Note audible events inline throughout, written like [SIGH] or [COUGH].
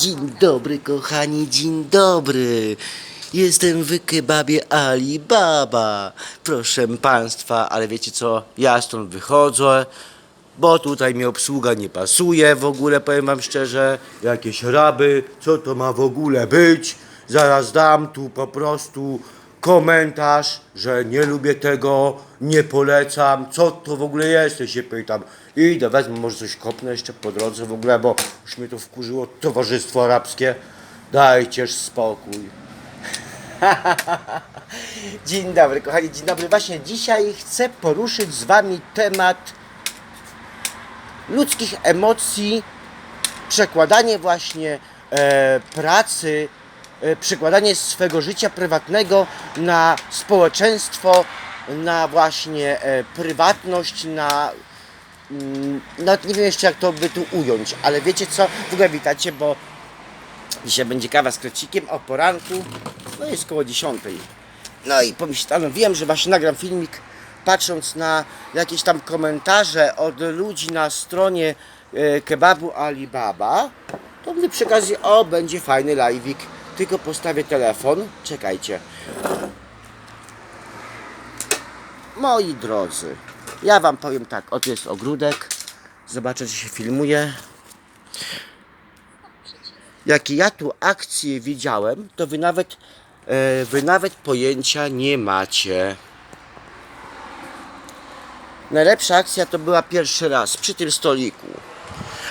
Dzień dobry, kochani, dzień dobry. Jestem w kebabie Ali Baba. Proszę państwa, ale wiecie co? Ja stąd wychodzę, bo tutaj mi obsługa nie pasuje w ogóle, powiem wam szczerze. Jakieś raby, co to ma w ogóle być? Zaraz dam tu po prostu komentarz, że nie lubię tego, nie polecam. Co to w ogóle jest? Ja się pytam. Idę, wezmę, może coś kopnę jeszcze po drodze w ogóle, bo już mnie to wkurzyło towarzystwo arabskie. Dajcież spokój. [LAUGHS] Dzień dobry, kochani, dzień dobry. Właśnie dzisiaj chcę poruszyć z wami temat ludzkich emocji, przekładanie właśnie e, pracy, e, przekładanie swego życia prywatnego na społeczeństwo, na właśnie e, prywatność, na mm, nawet nie wiem jeszcze jak to by tu ująć, ale wiecie co, w ogóle witajcie, bo dzisiaj będzie kawa z krecikiem o poranku, no jest koło 10. No i wiem, że właśnie nagram filmik patrząc na jakieś tam komentarze od ludzi na stronie e, kebabu Alibaba, to mówię przy okazji, o będzie fajny live'ik, tylko postawię telefon, czekajcie. Moi drodzy, ja wam powiem tak, oto jest ogródek, zobaczę, czy się filmuje. Jakie ja tu akcje widziałem, to wy nawet, e, wy nawet pojęcia nie macie. Najlepsza akcja to była pierwszy raz przy tym stoliku.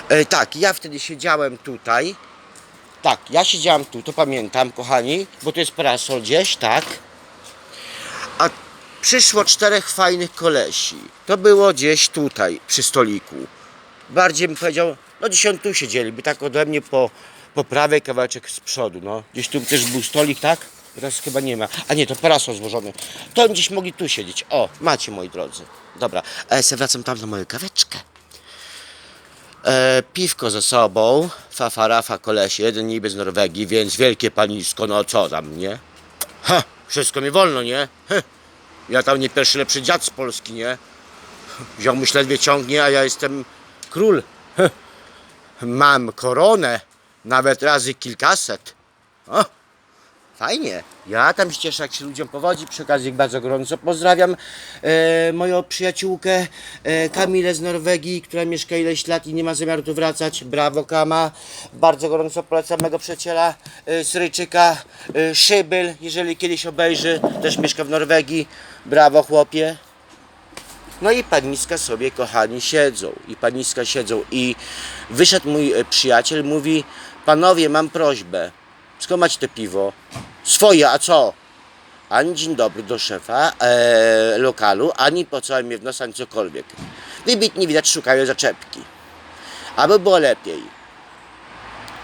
E, tak, ja wtedy siedziałem tutaj. Tak, ja siedziałem tu, to pamiętam, kochani, bo to jest parasol gdzieś, tak. A przyszło czterech fajnych kolesi. To było gdzieś tutaj, przy stoliku. Bardziej bym powiedział, no on tu siedzieli, by tak ode mnie po, po prawej kawałeczek z przodu, no. Gdzieś tu też był stolik, tak? Teraz chyba nie ma. A nie, to parasol złożony. To oni gdzieś mogli tu siedzieć. O, macie moi drodzy. Dobra, a ja wracam tam na moją kaweczkę. E, piwko ze sobą, fafa rafa kolesie, jeden niby z Norwegii, więc wielkie panisko, no co tam, nie? Ha, wszystko mi wolno, nie? Heh. Ja tam nie pierwszy lepszy dziad z Polski, nie? Ziomuś ledwie ciągnie, a ja jestem król. Heh. Mam koronę, nawet razy kilkaset. O, fajnie. Ja tam się cieszę, jak się ludziom powodzi. Przy okazji bardzo gorąco pozdrawiam e, moją przyjaciółkę e, Kamilę z Norwegii, która mieszka ileś lat i nie ma zamiaru tu wracać. Brawo Kama. Bardzo gorąco polecam mego przyjaciela e, Syryjczyka e, Szybyl, jeżeli kiedyś obejrzy. Też mieszka w Norwegii. Brawo chłopie. No i paniska sobie, kochani, siedzą. I paniska siedzą. I wyszedł mój e, przyjaciel, mówi: Panowie, mam prośbę. Skąd macie te piwo? Swoje, a co? Ani dzień dobry do szefa e, lokalu, ani po co mnie w nos, ani cokolwiek. Wybitnie widać, szukają zaczepki. Aby było lepiej.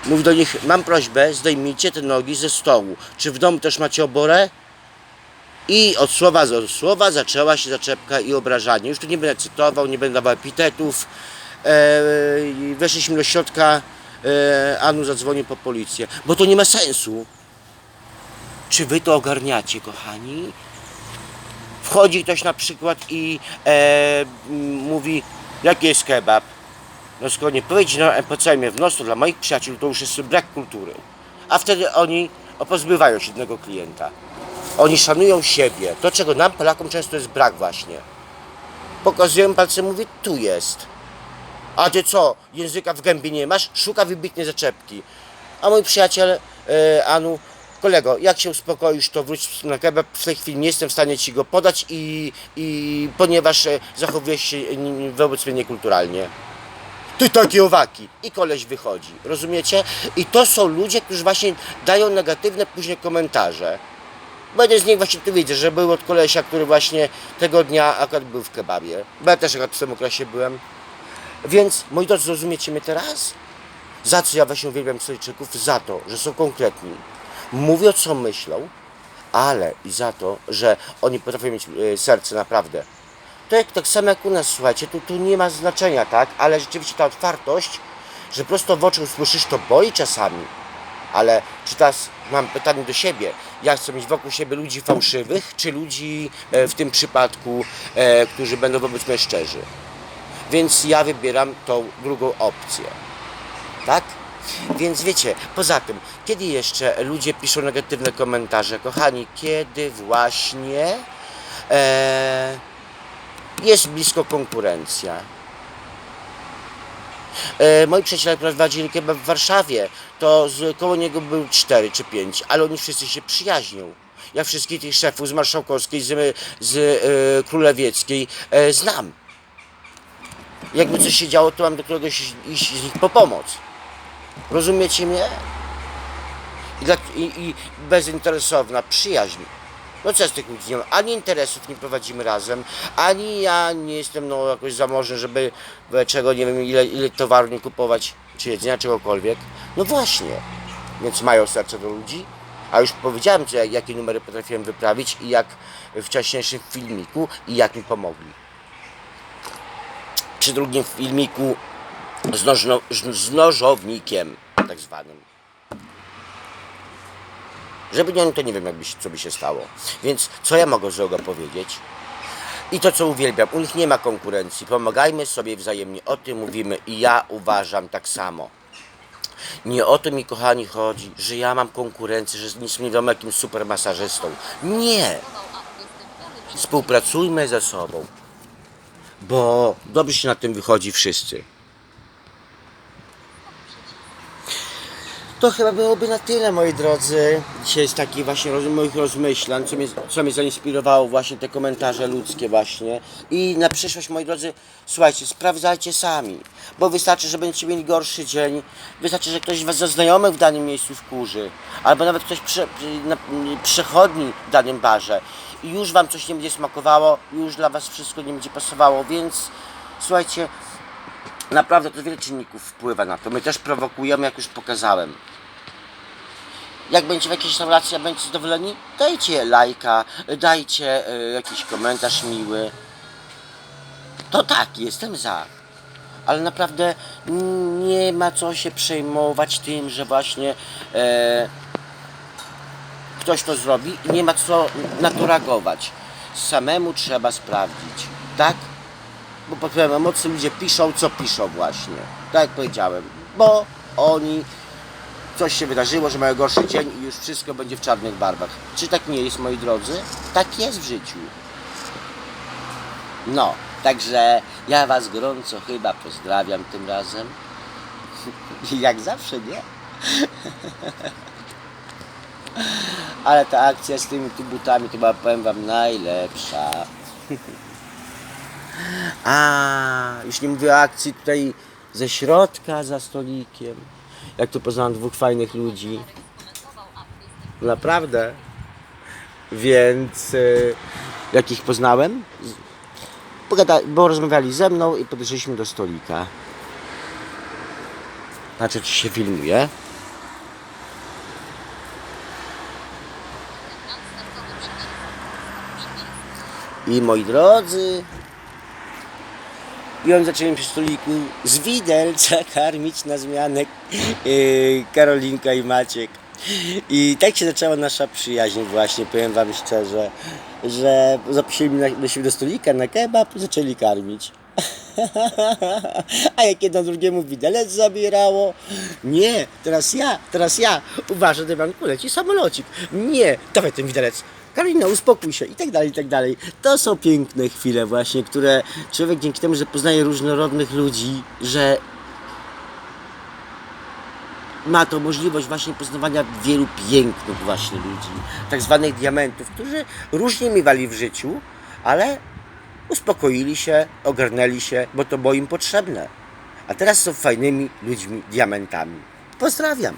Mów do nich, mam prośbę, zdejmijcie te nogi ze stołu. Czy w domu też macie oborę? I od słowa do słowa zaczęła się zaczepka i obrażanie. Już tu nie będę cytował, nie będę dawał epitetów. E, weszliśmy do środka, e, Anu zadzwonił po policję, bo to nie ma sensu. Czy wy to ogarniacie, kochani? Wchodzi ktoś na przykład i e, mówi, jaki jest kebab? No skoro nie powiedzieć na empocemie w nos, to dla moich przyjaciół to już jest brak kultury. A wtedy oni pozbywają się jednego klienta. Oni szanują siebie. To, czego nam, Polakom, często jest brak właśnie. Pokazują palcem, mówi, tu jest. A ty co, języka w gębie nie masz? Szuka wybitnie zaczepki. A mój przyjaciel e, Anu, kolego, jak się uspokoisz, to wróć na kebab. W tej chwili nie jestem w stanie ci go podać i, i ponieważ e, zachowujesz się e, wobec mnie niekulturalnie. Ty takie owaki! I koleś wychodzi, rozumiecie? I to są ludzie, którzy właśnie dają negatywne później komentarze. Bo jeden z nich właśnie tu widzę, że był od kolesia, który właśnie tego dnia akurat był w kebabie. Bo ja też akurat w tym okresie byłem. Więc, moi drodzy, rozumiecie mnie teraz? Za co ja właśnie uwielbiam Syryjczyków? Za to, że są konkretni. Mówią, co myślą, ale i za to, że oni potrafią mieć e, serce naprawdę. To jak tak samo jak u nas, słuchajcie, tu, tu nie ma znaczenia, tak? Ale rzeczywiście ta otwartość, że prosto w oczy usłyszysz, to boli czasami. Ale czy teraz mam pytanie do siebie, ja chcę mieć wokół siebie ludzi fałszywych, czy ludzi e, w tym przypadku, e, którzy będą wobec mnie szczerzy? Więc ja wybieram tą drugą opcję. Tak? Więc wiecie, poza tym, kiedy jeszcze ludzie piszą negatywne komentarze, kochani, kiedy właśnie e, jest blisko konkurencja. E, moi przyjaciele prowadzili kebab w Warszawie, to z, koło niego był 4 czy 5, ale oni wszyscy się przyjaźnią. Ja wszystkich tych szefów z Marszałkowskiej, z, z e, Królewieckiej e, znam. Jakby coś się działo, to mam do kogoś iść z nich po pomoc. Rozumiecie mnie? I, i, i bezinteresowna przyjaźń. No co z tych ludzi nie ma? Ani interesów nie prowadzimy razem, ani ja nie jestem no jakoś zamożny, żeby czego nie wiem ile, ile towaru nie kupować, czy jedzenia, czegokolwiek. No właśnie. Więc mają serce do ludzi. A już powiedziałem, co, jakie numery potrafiłem wyprawić i jak w wcześniejszym filmiku i jak mi pomogli. Przy drugim filmiku z, nożno, z nożownikiem tak zwanym. Żeby nie, to nie wiem, jakby, co by się stało. Więc co ja mogę z tego powiedzieć? I to, co uwielbiam, u nich nie ma konkurencji. Pomagajmy sobie wzajemnie, o tym mówimy i ja uważam tak samo. Nie o to mi, kochani, chodzi, że ja mam konkurencję, że nic nie wiadomo jakim super masażystą. Nie! Współpracujmy ze sobą, bo dobrze się na tym wychodzi wszyscy. To chyba byłoby na tyle, moi drodzy. Dzisiaj z takich właśnie roz, moich rozmyślań, co mnie, co mnie zainspirowało właśnie te komentarze ludzkie właśnie. I na przyszłość, moi drodzy, słuchajcie, sprawdzajcie sami. Bo wystarczy, że będziecie mieli gorszy dzień. Wystarczy, że ktoś was ze znajomych w danym miejscu wkurzy. Albo nawet ktoś prze, na, przechodni w danym barze. I już wam coś nie będzie smakowało, już dla was wszystko nie będzie pasowało, więc słuchajcie, Naprawdę to wiele czynników wpływa na to. My też prowokujemy, jak już pokazałem. Jak będzie w jakiejś restauracji, a będziecie zadowoleni, dajcie lajka, dajcie e, jakiś komentarz miły. To tak, jestem za. Ale naprawdę nie ma co się przejmować tym, że właśnie e, ktoś to zrobi i nie ma co na to reagować. Samemu trzeba sprawdzić, tak? Bo pod wpływem emocji ludzie piszą, co piszą właśnie. Tak jak powiedziałem, bo oni coś się wydarzyło, że mają gorszy dzień i już wszystko będzie w czarnych barwach. Czy tak nie jest, moi drodzy? Tak jest w życiu. No, także ja Was gorąco chyba pozdrawiam tym razem. [LAUGHS] Jak zawsze, nie? [LAUGHS] Ale ta akcja z tymi butami to była, powiem Wam, najlepsza. [LAUGHS] A, już nie mówię o akcji tutaj ze środka za stolikiem. Jak tu poznałem dwóch fajnych ludzi. Naprawdę. Więc y, jak ich poznałem, bo rozmawiali ze mną i podeszliśmy do stolika. Znaczy, czy się filmuje? I moi drodzy, i on zaczęli przy stoliku z widelca karmić na zmianę yy, Karolinka i Maciek. I tak się zaczęła nasza przyjaźń właśnie, powiem wam szczerze, że zaprosili mnie do stolika na kebab, zaczęli karmić. [LAUGHS] A jak jedno drugiemu widelec zabierało? Nie, teraz ja, teraz ja. Uważaj, Dewanku, leci samolocik. Nie, dawaj ten widelec. Karolina, uspokój się i tak dalej, i tak dalej. To są piękne chwile właśnie, które człowiek dzięki temu, że poznaje różnorodnych ludzi, że ma to możliwość właśnie poznawania wielu pięknych właśnie ludzi, tak zwanych diamentów, którzy różnie miewali w życiu, ale uspokoili się, ogarnęli się, bo to było im potrzebne. A teraz są fajnymi ludźmi, diamentami. Pozdrawiam.